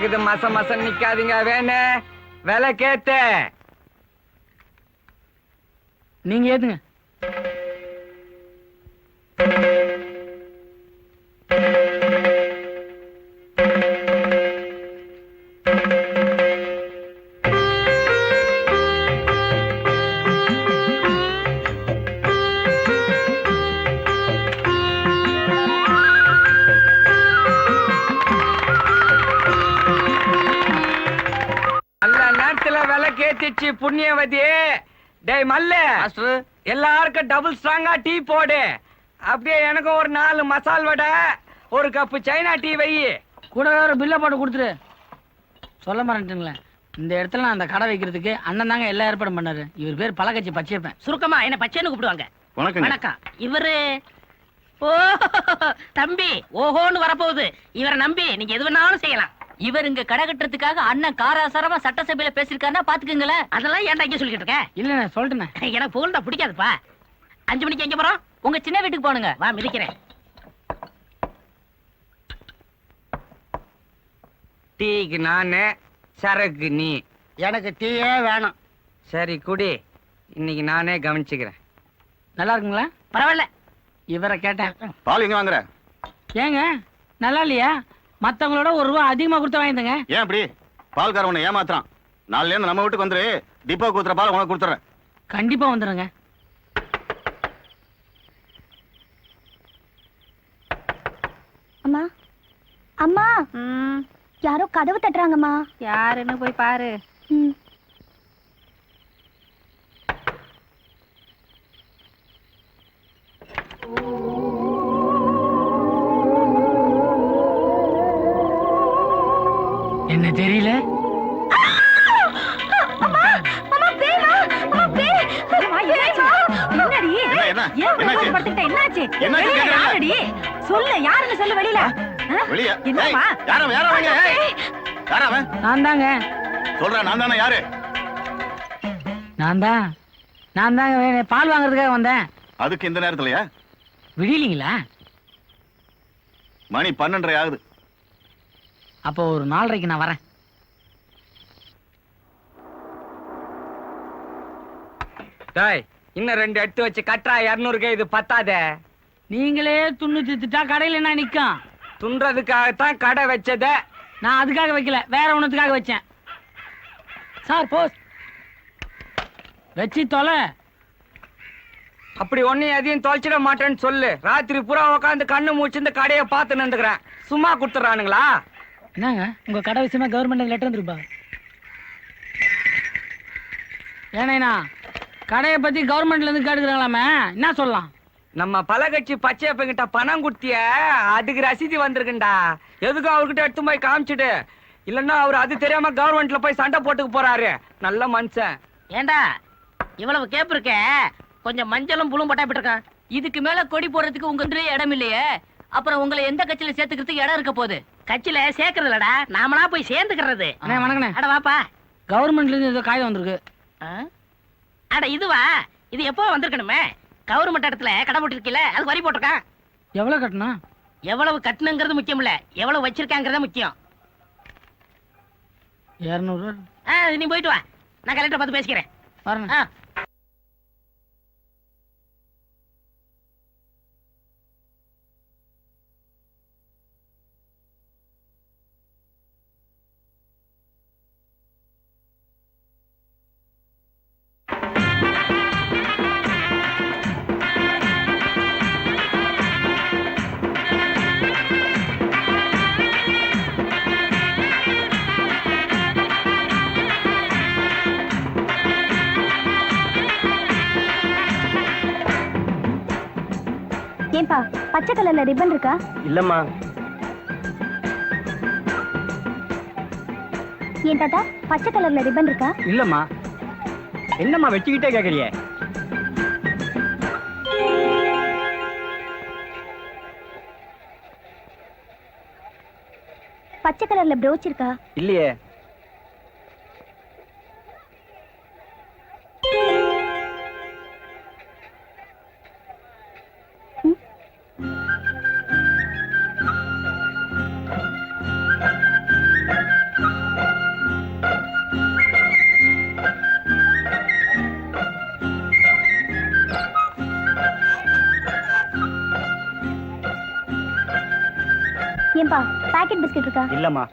ஆகுது. மச மசம் நிக்காதீங்க வேணே. விலை கேத்த நீங்க ஏதுங்க விலை கேத்திச்சு புண்ணியவதி. டேய் மல்ல. எல்லாருக்கும் டபுள் ஸ்ட்ராங்கா டீ போடு. அப்படியே எனக்கும் ஒரு நாலு மசால் வடை ஒரு கப்பு சைனா டீ வை. கூட ஒரு பில்லை போட்டு கொடுத்துரு சொல்ல மாட்டேங்களேன் இந்த இடத்துல நான் அந்த கடை வைக்கிறதுக்கு அண்ணன் தாங்க எல்லா ஏற்பாடும் பண்ணாரு. இவர் பேர் பழக்கட்சி பச்சையப்பேன். சுருக்கமா என்ன பச்சைன்னு கூப்பிடுவாங்க. வணக்கங்க. வணக்கம். இவரு ஓ தம்பி ஓஹோன்னு வரப்போகுது. இவரை நம்பி நீங்க எது வேணாலும் செய்யலாம். இவர் இங்க கடை கட்டுறதுக்காக அண்ணன் காராசாரமா சட்டசபையில பேசிருக்காருன்னா பாத்துக்கங்களேன். அதெல்லாம் ஏன்டா இங்க சொல்லிட்டு இருக்க? இல்ல நான் சொல்லிட்டேனே எனக்கு புகழ்ந்தா பிடிக்காதுப்பா. அஞ்சு மணிக்கு எங்க போறோம்? உங்க சின்ன வீட்டுக்கு போனுங்க வா மிதிக்கிறேன். டீக்கு நானு சரக்கு நீ. எனக்கு டீயே வேணும். சரி குடி. இன்னைக்கு நானே கவனிச்சுக்கிறேன். நல்லா இருக்குங்களா? பரவாயில்ல. இவரை கேட்டேன். பால் எங்க வாங்குற? ஏங்க நல்லா இல்லையா? மத்தவங்களோட ஒரு ரூபா அதிகமா கொடுத்து வாங்கிட்டுங்க ஏன் அப்படி பால்கார உன்னை ஏமாத்துறான். நாலுல இருந்து நம்ம வீட்டுக்கு வந்துரு. டிப்போ கூத்துற பால் உனக்கு கொடுத்துறேன். கண்டிப்பா வந்துடுங்க அம்மா. அம்மா. யாரோ கதவு தட்டுறாங்கம்மா. யாருன்னு போய் பாரு. ம். கேக்குறேன். யாருடி? சொல்லு யாருன்னு சொல்லு வெளியில. ஆ? வெளிய. என்னம்மா? யாரும் யாரும் வாங்க ஏய், யாரா அவன்? நான் தாங்க. சொல்றேன் நான் தானே யாரு? நான் தான். நான் தாங்க பால் வாங்குறதுக்காக வந்தேன். அதுக்கு இந்த நேரத்துலயா? விடியலீங்களா? மணி பன்னெண்டரை ஆகுது. அப்போ ஒரு நாலரைக்கு நான் வரேன். டேய் இன்னும் ரெண்டு எடுத்து வச்சு கட்டுறா இரநூறுக்கு இது பத்தாதே. நீங்களே துண்ணு தித்துட்டா கடையில என்ன நிக்கும்? துன்றதுக்காகத்தான் கடை வச்சதே. நான் அதுக்காக வைக்கல வேற ஒண்ணுத்துக்காக வச்சேன். Sir pose. வச்சு தொலை. அப்படி ஒன்னும் எதையும் தொலைச்சிட மாட்டேன்னு சொல்லு. ராத்திரி பூரா உட்காந்து கண்ணு மூச்சு இந்த கடையை பார்த்து நின்றுக்கிறேன் சும்மா கொடுத்துறானுங்களா என்னங்க? உங்க கடை விஷயமா கவர்மெண்ட் லெட்டர் வந்துருப்பா. ஏனேண்ணா கடையை பத்தி கவர்மெண்ட்ல இருந்து கேட்டுக்கிறாங்களாமே என்ன சொல்லலாம்? நம்ம பலகட்சி பச்சையப்பங்கிட்ட பணம் கொடுத்திய அதுக்கு ரசீதி வந்திருக்குண்டா. எதுக்கும் அவர்கிட்ட எடுத்து போய் காமிச்சிடு இல்லன்னா அவர் அது தெரியாம கவர்மெண்ட்ல போய் சண்டை போட்டுக்க போறாரு. நல்ல மனுஷன். ஏண்டா இவ்வளவு கேப் இருக்க கொஞ்சம் மஞ்சளும் புழும் பட்டா இருக்கான் இதுக்கு மேல கொடி போடுறதுக்கு உங்க இடம் இல்லையே. அப்புறம் உங்களை எந்த கட்சியில சேர்த்துக்கிறதுக்கு இடம் இருக்க போகுது? கட்சியில சேர்க்கறது இல்லடா நாமளா போய் சேர்ந்துக்கிறது. அண்ணே வணக்கண்ணே. அட வாப்பா. கவர்மெண்ட்ல இருந்து ஏதோ காயம் வந்திருக்கு? அட இதுவா? இது எப்போ வந்திருக்கணுமே? கவர்மெண்ட் இடத்துல கடை போட்டிருக்கீல அது வரி போட்டிருக்கான். எவ்வளவு கட்டணும்? எவ்வளவு கட்டணுங்கிறது முக்கியம் இல்ல. எவ்வளவு வச்சிருக்காங்கிறத முக்கியம். இரநூறு ஆ, நீ போயிட்டு வா. நான் கலெக்டர் பார்த்து பேசிக்கிறேன். வரேன் ஏன்பா பச்சை கலர்ல ரிப்பன் இருக்கா? இல்லம்மா. ஏன் தாத்தா பச்சை கலர்ல ரிப்பன் இருக்கா? இல்லம்மா. என்னம்மா வச்சுக்கிட்டே கேக்குறிய? பச்சை கலர்ல ப்ரோச் இருக்கா? இல்லையே. பாக்கெட் பிஸ்கட் இருக்கா இல்லம்மா.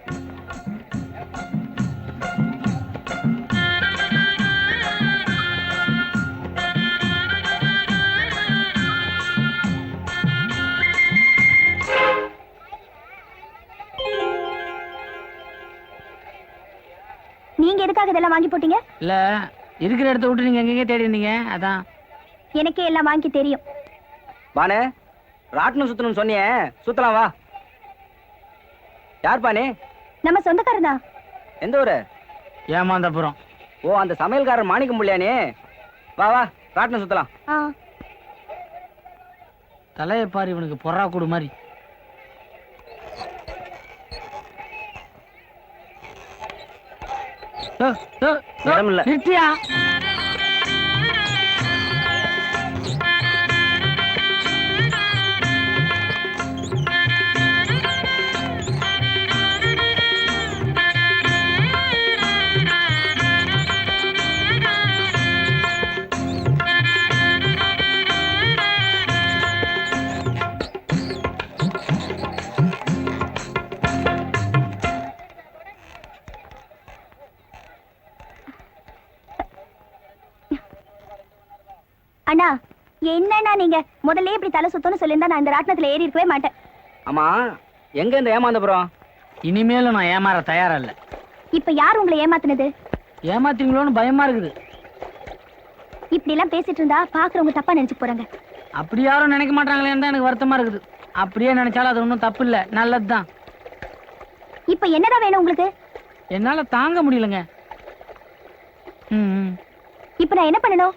நீங்க எதுக்காக இதெல்லாம் வாங்கி போட்டீங்க? இல்ல இருக்கிற இடத்த விட்டு நீங்க எங்கெங்க தேடி இருந்தீங்க அதான். எனக்கே எல்லாம் வாங்கி தெரியும். பானு ராட்டினம் சுத்தணும்னு சொன்னியே. சுத்தலாம் வா. யார் பானே நம்ம சொந்தக்காரனா? எந்த ஊரு? ஏமாந்தப்புறம் ஓ அந்த சமையல்காரர் மாணிக்கம் பிள்ளையானே வா வா ராட்டினம் சுத்தலாம். தலையை பாரு இவனுக்கு பொறா கூடு மாதிரி. நிறுத்தியா? அண்ணா என்னண்ணா நீங்க? முதல்ல இப்படி தலை சுத்தம்னு சொல்லியிருந்தா நான் இந்த ராட்டினத்துல ஏறி இருக்கவே மாட்டேன். ஆமா எங்க இந்த ஏமாந்தபுரம்? இனிமேலும் நான் ஏமாற தயாரா இல்ல இப்ப யார் உங்களை ஏமாத்துனது? ஏமாத்தீங்களோன்னு பயமா இருக்குது. இப்படி எல்லாம் பேசிட்டு இருந்தா பாக்குறவங்க தப்பா நினைச்சு போறாங்க. அப்படி யாரும் நினைக்க மாட்டாங்களேன்னு தான் எனக்கு வருத்தமா இருக்குது. அப்படியே நினைச்சாலும் அது ஒன்றும் தப்பு இல்லை. நல்லதுதான். இப்ப என்னதான் வேணும் உங்களுக்கு? என்னால தாங்க முடியலங்க. ம் ம். இப்ப நான் என்ன பண்ணணும்?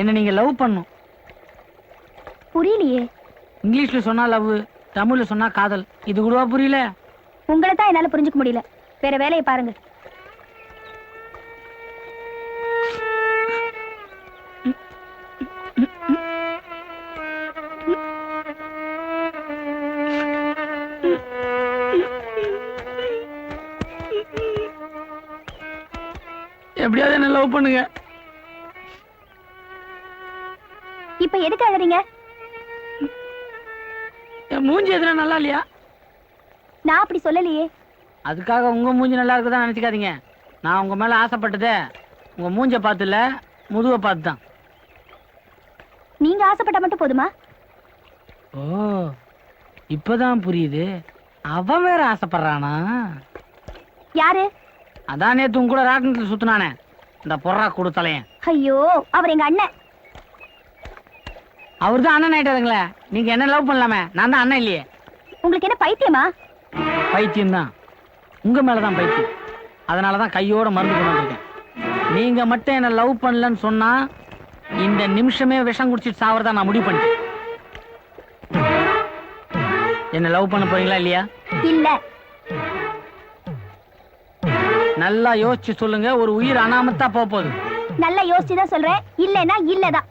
என்ன நீங்க லவ் பண்ணும். புரியலையே. இங்கிலீஷ்ல சொன்னா லவ் தமிழ்ல சொன்னா காதல். இது கூடவா புரியல? உங்களை தான் என்னால புரிஞ்சுக்க முடியல. வேற வேலையை பாருங்க. எப்படியாவது என்ன லவ் பண்ணுங்க. இப்ப எதுக்கு அழறீங்க? என் மூஞ்சி எதுனா நல்லா இல்லையா? நான் அப்படி சொல்லலையே. அதுக்காக உங்க மூஞ்சி நல்லா இருக்குதான் நினைச்சுக்காதீங்க. நான் உங்க மேல ஆசைப்பட்டதே உங்க மூஞ்ச பார்த்து இல்ல முதுவை பார்த்து தான் நீங்க ஆசைப்பட்டா மட்டும் போதுமா? ஓ இப்பதான் புரியுது. அவன் வேற ஆசைப்படுறானா? யாரு? அதான் நேத்து உங்க கூட ராட்டினத்தில் சுத்தினானே. இந்த பொறா கொடுத்தலையன். ஐயோ அவர் எங்க அண்ணன். அவர் தான் அண்ணன் ஆயிட்டாருங்களே. நீங்க என்ன லவ் பண்ணலாமே? நான் தான் அண்ணன் இல்லையே. உங்களுக்கு என்ன பைத்தியமா? பைத்தியம் தான் உங்க மேலதான் பைத்தியம். அதனால தான் கையோட மருந்து கொண்டு வந்திருக்கேன். நீங்க மட்டும் என்ன லவ் பண்ணலன்னு சொன்னா இந்த நிமிஷமே விஷம் குடிச்சிட்டு சாவறதா நான் முடிவு பண்ணிட்டேன். என்ன லவ் பண்ண போறீங்களா இல்லையா? இல்ல. நல்லா யோசிச்சு சொல்லுங்க ஒரு உயிர் அனாமத்தா போக போகுது. நல்லா யோசிச்சு தான் சொல்றேன். இல்லைன்னா இல்லதான்.